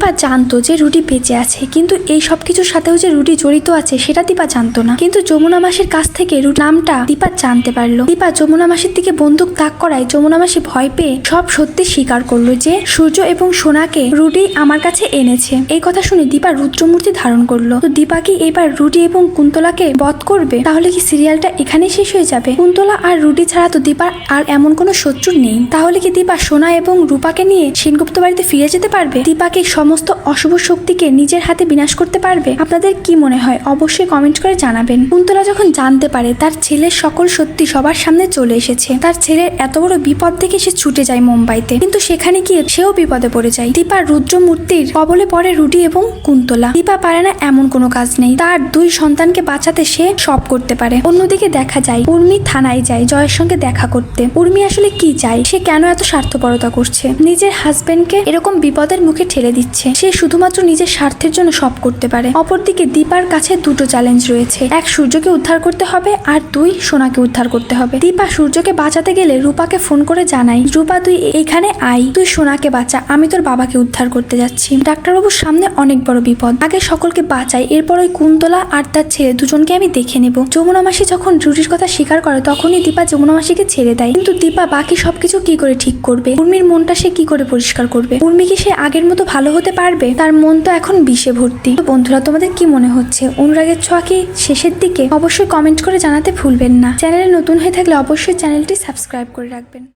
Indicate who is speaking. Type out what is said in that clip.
Speaker 1: দীপা জানতো যে রুটি বেঁচে আছে, কিন্তু এই সব কিছুর সাথেও যে রুটি জড়িত আছে, সেটা দীপা জানতো না। কিন্তু যমুনা মাসির কাছ থেকে নামটা দীপা জানতে পারল। দীপা যমুনা মাসির দিকে বন্দুক তাক করায় যমুনা মাসি ভয় পেয়ে সব সত্যি স্বীকার করল যে সূর্য এবং সোনাকে রুটি আমার কাছে এনেছে। এই কথা শুনে দীপা রুদ্রমূর্তি ধারণ করল। তো দীপা কি এবার রুটি এবং কুন্তলাকে বধ করবে? তাহলে কি সিরিয়ালটা এখানেই শেষ হয়ে যাবে? কুন্তলা আর রুটি ছাড়া তো দীপার আর এমন কোনো শত্রু নেই। তাহলে কি দীপা সোনা এবং রূপাকে নিয়ে সেনগুপ্ত বাড়িতে ফিরে যেতে পারবে? দীপাকে সমস্ত অশুভ শক্তিকে নিজের হাতে বিনাশ করতে পারবে? আপনাদের কি মনে হয়? অবশ্যই কমেন্ট করে জানাবেন। কুন্তলা যখন জানতে পারে, তার ছেলের সকল সত্যি সবার সামনে চলে এসেছে। তার ছেলের এত বড় বিপদ থেকে সে ছুটে যায় মুম্বাইতে। কিন্তু সেখানে গিয়ে সেও বিপদে পড়ে যায়। দীপা রুদ্র মূর্তির কবলে পড়ে রুটি এবং কুন্তলা। দীপা পারে না এমন কোনো কাজ নেই। তার দুই সন্তানকে বাঁচাতে সে সব করতে পারে। অন্যদিকে দেখা যায়, উর্মি থানায় যায় জয়ের সঙ্গে দেখা করতে। উর্মি আসলে কি চায়? সে কেন এত স্বার্থপরতা করছে? নিজের হাজবেন্ডকে এরকম বিপদের মুখে ঠেলে দিচ্ছে। সে শুধুমাত্র নিজের স্বার্থের জন্য সব করতে পারে। অপরদিকে দীপার কাছে দুটো চ্যালেঞ্জ রয়েছে। এক, সূর্যকে উদ্ধার করতে হবে আর দুই, সোনাকে উদ্ধার করতে হবে। দীপা সূর্যকে বাঁচাতে গেলে রূপাকে ফোন করে জানাই রূপা, তুই এখানে আই তুই সোনাকে বাঁচা। আমি তোর বাবাকে উদ্ধার করতে যাচ্ছি। ডাক্তারবাবুর সামনে অনেক বড় বিপদ। আগে সকলকে বাঁচাই এরপর ওই কুন্তলা আর তার ছেলে দুজনকে আমি দেখে নেব। যমুনা মাসি যখন রুটির কথা স্বীকার করে, তখনই দীপা যমুনা মাসিকে ছেড়ে দেয়। কিন্তু দীপা বাকি সবকিছু কি করে ঠিক করবে? উর্মির মনটা সে কি করে পরিষ্কার করবে? উর্মি কি সে আগের মতো ভালো হতে পারবে? তার মন তো এখন বিষে ভর্তি। বন্ধুরা, তোমাদের কি মনে হচ্ছে? অনুরাগের ছোঁয়া কি শেষের দিকে? অবশ্যই কমেন্ট করে জানাতে ভুলবেন না। চ্যানেলে নতুন হয়ে থাকলে অবশ্যই চ্যানেলটি সাবস্ক্রাইব করে রাখবেন।